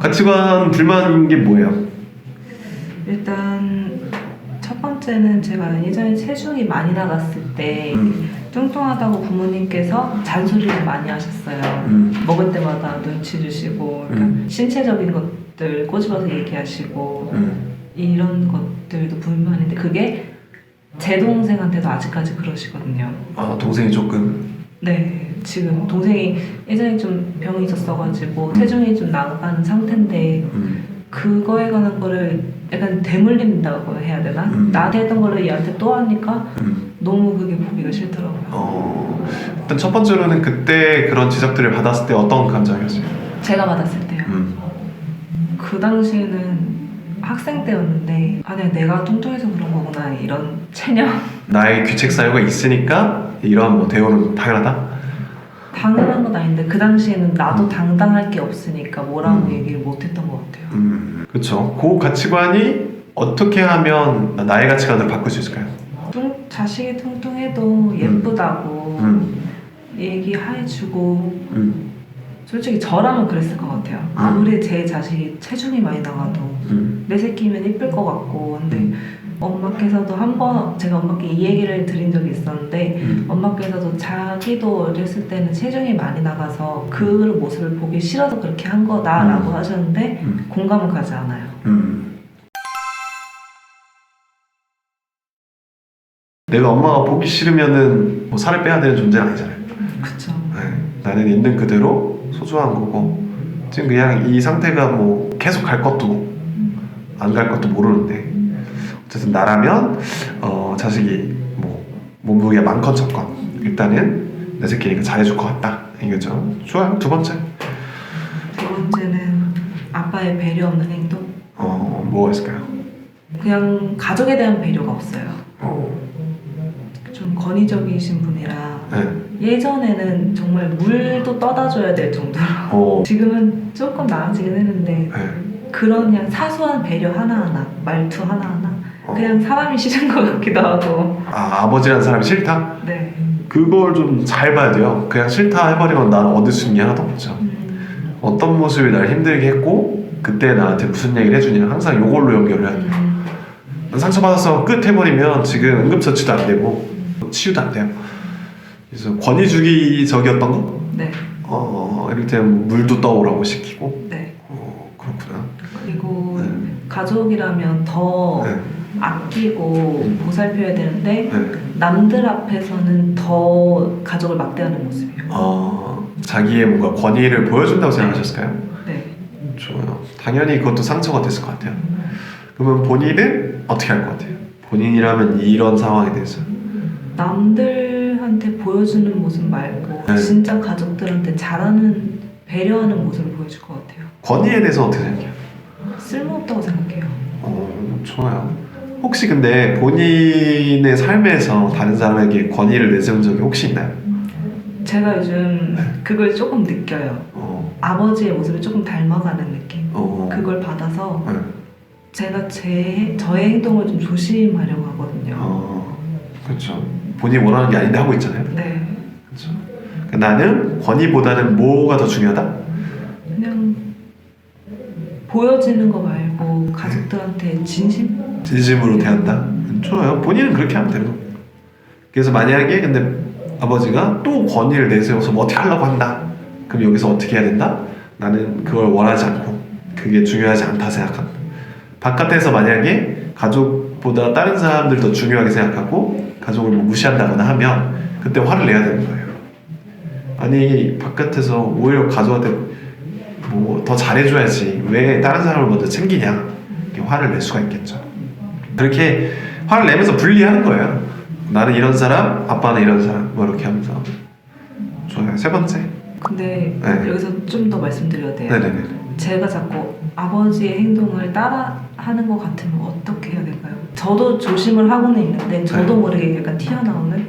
가치관 불만인 게 뭐예요? 일단 첫 번째는 제가 예전에 체중이 많이 나갔을 때 음, 뚱뚱하다고 부모님께서 잔소리를 많이 하셨어요. 음, 먹을 때마다 눈치 주시고 그러니까 음. 신체적인 것들 꼬집어서 얘기하시고 음. 이런 것들도 불만인데 그게 제 동생한테도 아직까지 그러시거든요. 아 동생이 조금 네, 지금 동생이 예전에 좀 병이 있었어가지고 체중이 좀 나가는 상태인데 음, 그거에 관한 거를 약간 대물림다고 해야 되나? 음. 나한테 했던 거를 얘한테 또 하니까 음. 너무 그게 보기가 싫더라고요. 어, 일단 첫 번째로는 그때 그런 지적들을 받았을 때 어떤 감정이었어요? 제가 받았을 때요. 음, 그 당시에는 학생 때였는데 아, 네, 내가 뚱뚱해서 그런 거구나 이런 체념 나의 규책 사유가 있으니까 이런 뭐 대우는 당연하다. 당연한 건 아닌데 그 당시에는 나도 당당할 게 없으니까 뭐라고 음. 얘기를 못했던 것 같아요. 음, 그렇죠. 그 가치관이 어떻게 하면 나의 가치관을 바꿀 수 있을까요? 뚱, 자식이 뚱뚱해도 예쁘다고 음, 얘기해주고 음, 솔직히 저라면 그랬을 것 같아요. 아무리 제 자식이 체중이 많이 나가도 음, 내 새끼면 이쁠 것 같고 근데 음. 엄마께서도 한 번 제가 엄마께 이 얘기를 드린 적이 있었는데 음. 엄마께서도 자기도 어렸을 때는 체중이 많이 나가서 그 모습을 보기 싫어서 그렇게 한 거다라고 음. 하셨는데 음, 공감은 가지 않아요. 음. 내가 엄마가 보기 싫으면은 뭐 살을 빼야 되는 존재는 아니잖아요. 그쵸. 네, 나는 있는 그대로 소중한 거고 지금 그냥 이 상태가 뭐 계속 갈 것도 안 갈 것도 모르는데 어쨌든 나라면 어, 자식이 뭐 몸무게가 많건 적건 일단은 내 새끼니까 잘해줄 것 같다. 이거죠. 좋아요. 두 번째. 두 번째는 아빠의 배려 없는 행동. 어 뭐가 있을까요? 그냥 가족에 대한 배려가 없어요. 권위적이신 분이라 네. 예전에는 정말 물도 떠다 줘야 될 정도로 어, 지금은 조금 나아지긴 했는데 네. 그런 그냥 사소한 배려 하나하나 말투 하나하나 어. 그냥 사람이 싫은 것 같기도 하고. 아 아버지라는 사람이 싫다? 네. 그걸 좀 잘 봐야 돼요. 그냥 싫다 해버리면 나는 얻을 수 있는 게 하나도 없죠 음, 어떤 모습이 날 힘들게 했고 그때 나한테 무슨 얘기를 해주냐? 항상 이걸로 연결을 해야 돼요. 음, 상처받아서 끝 해버리면 지금 응급처치도 안 되고 치유도 안 돼요. 그래서 권위주기적이었던 거? 네, 어, 때 물도 떠오라고 시키고 네. 어, 그렇구나. 그리고 네. 가족이라면 더 네. 아끼고 보살펴야 되는데 네. 남들 앞에서는 더 가족을 막대하는 모습이요. 어, 자기의 뭔가 권위를 보여준다고 생각하셨을까요? 네. 좋아요. 당연히 그것도 상처가 됐을 것 같아요. 그러면 본인은 어떻게 할 것 같아요? 본인이라면 이런 상황에 대해서 남들한테 보여주는 모습 말고 네. 진짜 가족들한테 잘하는 배려하는 모습을 보여줄 것 같아요. 권위에 대해서 어떻게 생각해요? 쓸모없다고 생각해요. 어, 좋아요. 혹시 근데 본인의 삶에서 다른 사람에게 권위를 내세운 적이 혹시 있나요? 제가 요즘 그걸 조금 느껴요. 어, 아버지의 모습을 조금 닮아가는 느낌. 어, 그걸 받아서 네. 제가 제 저의 행동을 좀 조심하려고 하거든요. 어, 그렇죠. 본인이 원하는 게 아닌데 하고 있잖아요. 네, 그렇죠. 그러니까 나는 권위보다는 뭐가 더 중요하다? 그냥 보여지는 거 말고 가족들한테 진심. 진심으로 대한다. 좋아요. 본인은 그렇게 하면 되는 거. 그래서 만약에 근데 아버지가 또 권위를 내세워서 뭐 어떻게 하려고 한다. 그럼 여기서 어떻게 해야 된다? 나는 그걸 원하지 않고 그게 중요하지 않다 생각한다. 바깥에서 만약에 가족 보다 다른 사람들 더 중요하게 생각하고 가족을 뭐 무시한다거나 하면 그때 화를 내야 되는 거예요. 아니 바깥에서 오히려 가족한테 뭐 더 잘해줘야지 왜 다른 사람을 먼저 챙기냐 이렇게 화를 낼 수가 있겠죠. 그렇게 화를 내면서 분리하는 거예요. 나는 이런 사람, 아빠는 이런 사람, 뭐 이렇게 하면서 좋아요. 세 번째. 근데 네. 여기서 좀 더 말씀드려야 돼요. 네네네. 제가 자꾸 아버지의 행동을 따라 하는 것 같으면 어떻게 해야 될까요? 저도 조심을 하고는 있는데 저도 네. 모르게 약간 튀어나오는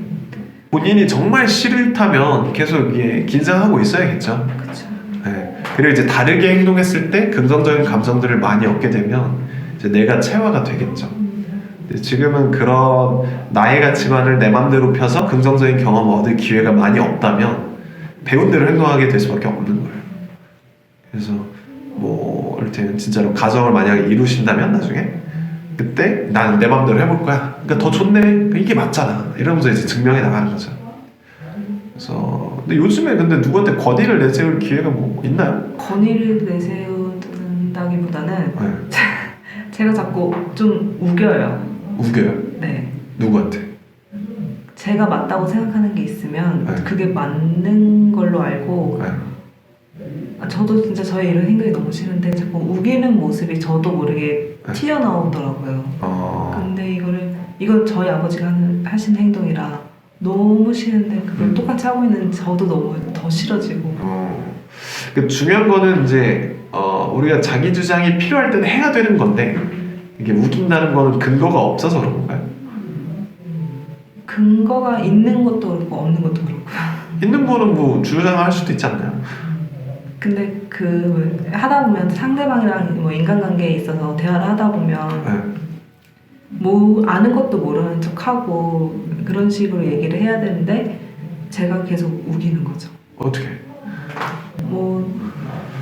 본인이 정말 싫다면 계속 이게 긴장하고 있어야겠죠. 그쵸 네. 그리고 이제 다르게 행동했을 때 긍정적인 감정들을 많이 얻게 되면 이제 내가 체화가 되겠죠. 근데 지금은 그런 나의 가치관을 내 맘대로 펴서 긍정적인 경험을 얻을 기회가 많이 없다면 배운 대로 행동하게 될 수밖에 없는 거예요. 그래서 뭐 때는 진짜로 가정을 만약에 이루신다면 나중에 그때 나는 내 마음대로 해볼 거야. 그러니까 더 좋네. 그러니까 이게 맞잖아. 이러면서 이제 증명해 나가는 거죠. 그래서 근데 요즘에 근데 누구한테 권위를 내세울 기회가 뭐 있나요? 건의를 내세운다기보다는 네. 제가 자꾸 좀 우겨요. 우겨요. 네. 누구한테? 제가 맞다고 생각하는 게 있으면 네. 그게 맞는 걸로 알고 네. 아, 저도 진짜 저의 이런 행동이 너무 싫은데 자꾸 우기는 모습이 저도 모르게 네. 튀어나오더라고요. 어. 근데 이거를 이건 저희 아버지가 하는, 하신 행동이라 너무 싫은데 그걸 음. 똑같이 하고 있는 저도 너무 더 싫어지고 어. 그 중요한 거는 이제 어, 우리가 자기 주장이 필요할 때는 해야 되는 건데 이게 우긴다는 거는 근거가 없어서 그런 건가요? 근거가 있는 것도 그렇고 없는 것도 그렇고요. 있는 거는 뭐 주장을 할 수도 있지 않나요? 근데 그 하다 보면 상대방이랑 뭐 인간관계에 있어서 대화를 하다 보면 네. 뭐 아는 것도 모르는 척하고 그런 식으로 얘기를 해야 되는데 제가 계속 우기는 거죠. 어떻게? 뭐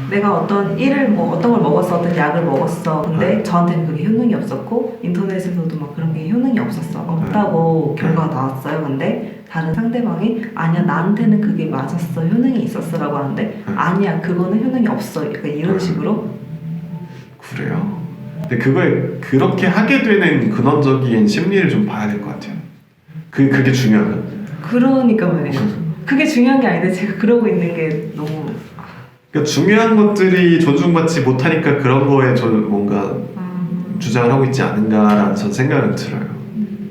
내가 어떤 일을 뭐 어떤 걸 먹었어 어떤 약을 먹었어 근데 네. 저한테는 그게 효능이 없었고 인터넷에서도 막 그런 게 효능이 없었어 없다고 네. 결과가 나왔어요 근데 다른 상대방이 아니야 나한테는 그게 맞았어 효능이 있었어라고 하는데 네. 아니야 그거는 효능이 없어 약간 이런 네. 식으로 그래요. 근데 그거에 그렇게 하게 되는 근원적인 심리를 좀 봐야 될 것 같아요. 그 그게 중요하다. 그러니까 말이에요 그게 중요한 게 아닌데 제가 그러고 있는 게 너무 그러니까 중요한 것들이 존중받지 못하니까 그런 거에 좀 뭔가 음, 주장을 하고 있지 않은가라는 전 생각은 들어요.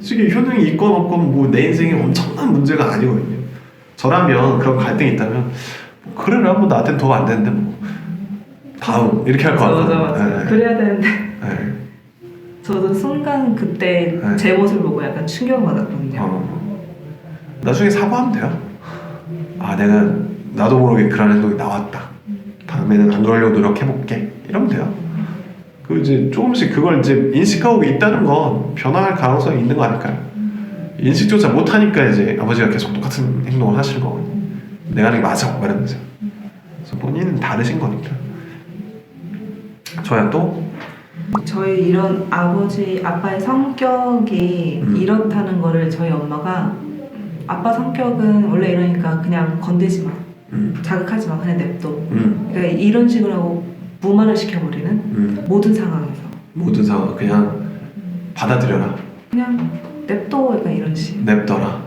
솔직히 효능이 있건 없건 뭐 내 인생에 엄청난 문제가 아니거든요. 저라면 그런 갈등이 있다면 뭐 그래라 뭐 나한테는 도움 안 되는데 뭐 다음 이렇게 할것 맞아 같아요. 맞아 네. 그래야 되는데 네. 저도 순간 그때 네. 제 모습을 보고 약간 충격받았거든요 어. 나중에 사과하면 돼요. 아 내가 나도 모르게 그런 행동이 나왔다. 다음에는 안 그러려고 노력해볼게. 이러면 돼요. 그 이제 조금씩 그걸 이제 인식하고 있다는 건 변화할 가능성이 있는 거 아닐까요? 인식조차 못하니까 이제 아버지가 계속 똑같은 행동을 하실 거거든요. 내가 하는 게 맞아, 말하면서. 그래서 본인은 다르신 거니까. 저야 또 저희 이런 아버지 아빠의 성격이 음. 이렇다는 거를 저희 엄마가 아빠 성격은 원래 이러니까 그냥 건들지 마 음, 자극하지 마 그냥 냅둬 음, 그러니까 이런 식으로 하고 무마를 시켜버리는 음. 모든 상황에서 모든 상황 그냥 받아들여라, 그냥 냅둬 약간 이런 식 냅둬라.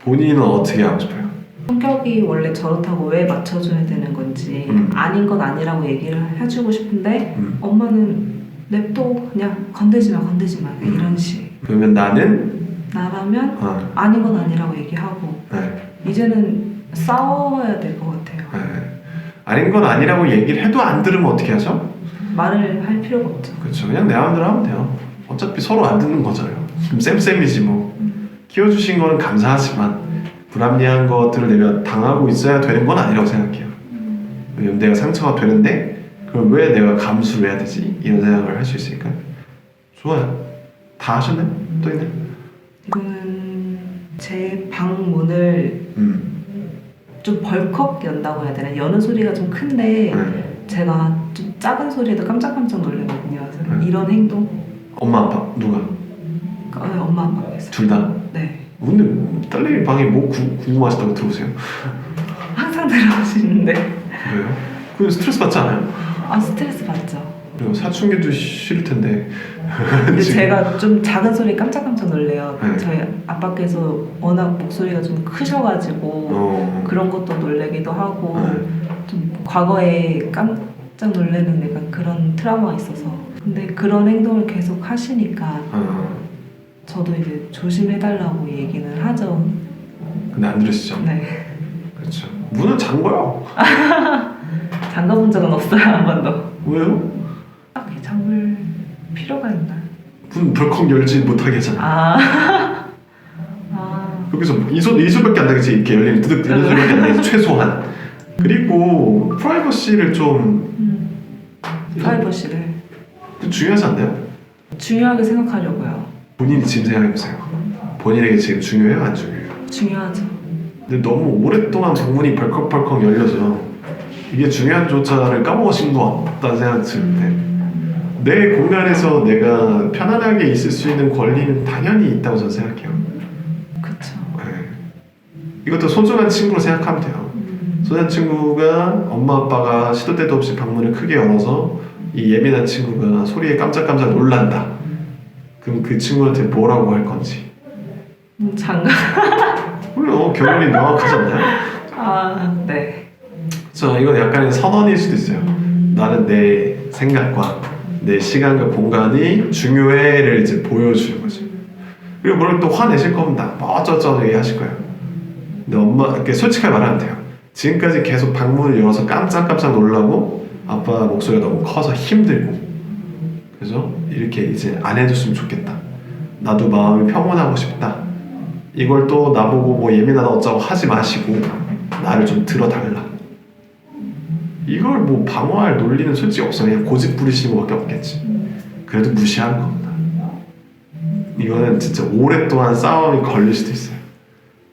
본인은 어떻게 하고 싶어요? 성격이 원래 저렇다고 왜 맞춰줘야 되는 건지 음. 아닌 건 아니라고 얘기를 해주고 싶은데 음. 엄마는 냅둬 그냥 건들지 마 건들지 마 그냥 이런 식 그러면 나는 나라면 어, 아닌 건 아니라고 얘기하고 네, 이제는 싸워야 될 것 같아요. 네. 아닌 건 아니라고 얘기를 해도 안 들으면 어떻게 하죠? 말을 할 필요가 없죠. 그렇죠. 그냥 내 마음대로 하면 돼요. 어차피 서로 안 듣는 거잖아요. 그럼 쌤쌤이지 뭐. 키워주신 거는 감사하지만 불합리한 것들을 내가 당하고 있어야 되는 건 아니라고 생각해요. 왜냐면 내가 상처가 되는데 그럼 왜 내가 감수를 해야 되지? 이런 생각을 할 수 있으니까 좋아요. 다 하셨네? 또 있네? 이거는 제 방문을 음. 좀 벌컥 연다고 해야 되나? 여는 소리가 좀 큰데 네. 제가 좀 작은 소리에도 깜짝깜짝 놀라거든요. 그래서 네. 이런 행동 엄마 아빠 누가? 어, 엄마 아빠께서 둘 다? 네 근데 딸내미 방에 뭐 구, 궁금하시다고 들어오세요? 항상 들어오시는데 왜요? 그 스트레스 받지 않아요? 아 스트레스 받죠. 그리고 사춘기도 싫을 텐데 근데 지금- 제가 좀 작은 소리 깜짝깜짝 놀래요. 네. 저희 아빠께서 워낙 목소리가 좀 크셔가지고 어, 그런 것도 놀래기도 하고 네. 좀 과거에 깜짝 놀래는 약간 그런 트라우마가 있어서 근데 그런 행동을 계속 하시니까 어, 저도 이제 조심해달라고 얘기는 하죠. 근데 안 들으시죠? 네. 그렇죠. 문은 잠궈요. 잠가본 적은 없어요 한 번도. 왜요? 잠글 필요가 있나? 문 벌컥 열지 못하게 하잖아. 아. 아. 여기서 이소 이소밖에 안 나겠지 이렇게 열리는 뜨득 이런 소리밖에 안 나겠지 최소한. 그리고 프라이버시를 좀 음. 프라이버시를 중요하지 않나요? 중요하게 생각하려고요. 본인이 지금 생각해 보세요. 본인에게 지금 중요해요, 안 중요해요? 중요하죠. 근데 너무 오랫동안 방문이 벌컥벌컥 열려서 이게 중요한 조차를 까먹으신 것 같다는 생각이 드는데 음. 내 공간에서 내가 편안하게 있을 수 있는 권리는 당연히 있다고 저는 생각해요. 그쵸. 네. 이것도 소중한 친구로 생각하면 돼요. 소중한 친구가 엄마 아빠가 시도 때도 없이 방문을 크게 열어서 이 예민한 친구가 소리에 깜짝깜짝 놀란다. 그럼 그 친구한테 뭐라고 할 건지. 음, 장난. 물론 결론이 명확하지 않나요? 아, 네. 그래서 이건 약간의 선언일 수도 있어요. 나는 내 생각과 내 시간과 공간이 중요해를 이제 보여주는 거지. 그리고 물론 또 화내실 겁니다. 뭐 어쩌저쩌 얘기하실 거예요. 근데 엄마, 이렇게 솔직하게 말하면 돼요. 지금까지 계속 방문을 열어서 깜짝깜짝 놀라고 아빠 목소리가 너무 커서 힘들고 그래서 이렇게 이제 안 해줬으면 좋겠다. 나도 마음이 평온하고 싶다. 이걸 또 나보고 뭐 예민하다 어쩌고 하지 마시고 나를 좀 들어달라. 이걸 뭐 방어할 논리는 솔직히 없어. 그냥 고집 부리시는 것밖에 없겠지. 그래도 무시하는 겁니다. 이거는 진짜 오랫동안 싸움이 걸릴 수도 있어요.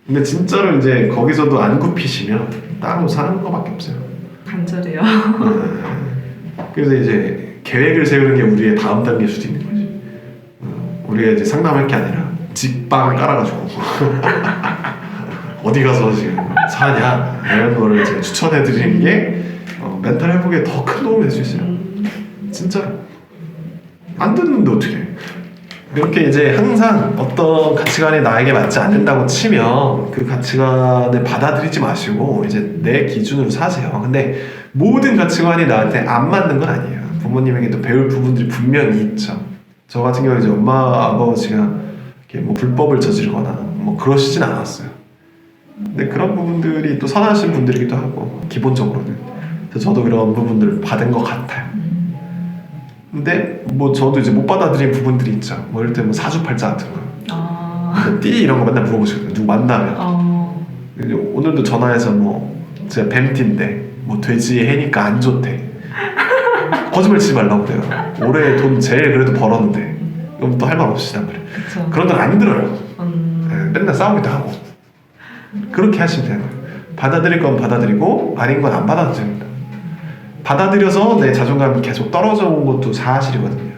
근데 진짜로 이제 거기서도 안 굽히시면 따로 사는 것밖에 없어요. 간절해요. 네. 그래서 이제 계획을 세우는 게 우리의 다음 단계일 수도 있는 거지. 어, 우리가 이제 상담할 게 아니라 직방 깔아가지고 어디 가서 지금 사냐 이런 거를 이제 추천해드리는 게 어, 멘탈 회복에 더 큰 도움이 될 수 있어요. 진짜 안 듣는데 어떻게? 이렇게 이제 항상 어떤 가치관이 나에게 맞지 않는다고 치면 그 가치관을 받아들이지 마시고 이제 내 기준으로 사세요. 근데 모든 가치관이 나한테 안 맞는 건 아니에요. 부모님에게도 배울 부분들이 분명히 있죠. 저 같은 경우 이제 엄마 아버지가 이렇게 뭐 불법을 저지르거나 뭐 그러시진 않았어요. 근데 그런 부분들이 또 선하신 분들이기도 하고 기본적으로는 그래서 저도 그런 부분들을 받은 것 같아요. 근데 뭐 저도 이제 못 받아들인 부분들이 있죠. 뭐 이럴 때뭐 사주팔자 같은 거, 아, 띠 이런 거 맨날 물어보시거든요. 누구 만나면 어, 오늘도 전화해서 뭐 제가 뱀띠인데 뭐 돼지 해니까 안 좋대. 거짓말 치지 말라고 그래요. 올해 돈 제일 그래도 벌었는데 그럼 또 할 말 없으시단 말이에요. 그쵸. 그런 건 안 들어요. 음, 네, 맨날 싸우기도 하고 그렇게 하시면 돼요. 받아들일 건 받아들이고 아닌 건 안 받아들여야 됩니다. 받아들여서 내 자존감이 계속 떨어져 온 것도 사실이거든요.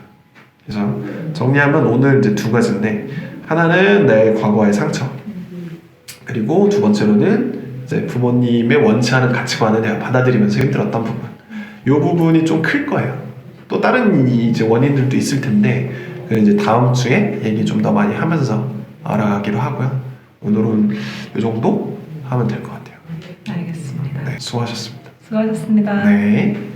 그래서 정리하면 오늘 이제 두 가지인데 하나는 내 과거의 상처 그리고 두 번째로는 이제 부모님의 원치 않은 가치관을 내가 받아들이면서 힘들었던 부분 이 부분이 좀 클 거예요. 또 다른 이제 원인들도 있을 텐데 그 이제 다음 주에 얘기 좀 더 많이 하면서 알아가기로 하고요. 오늘은 이 정도 하면 될 것 같아요. 알겠습니다. 네, 수고하셨습니다. 수고하셨습니다. 네.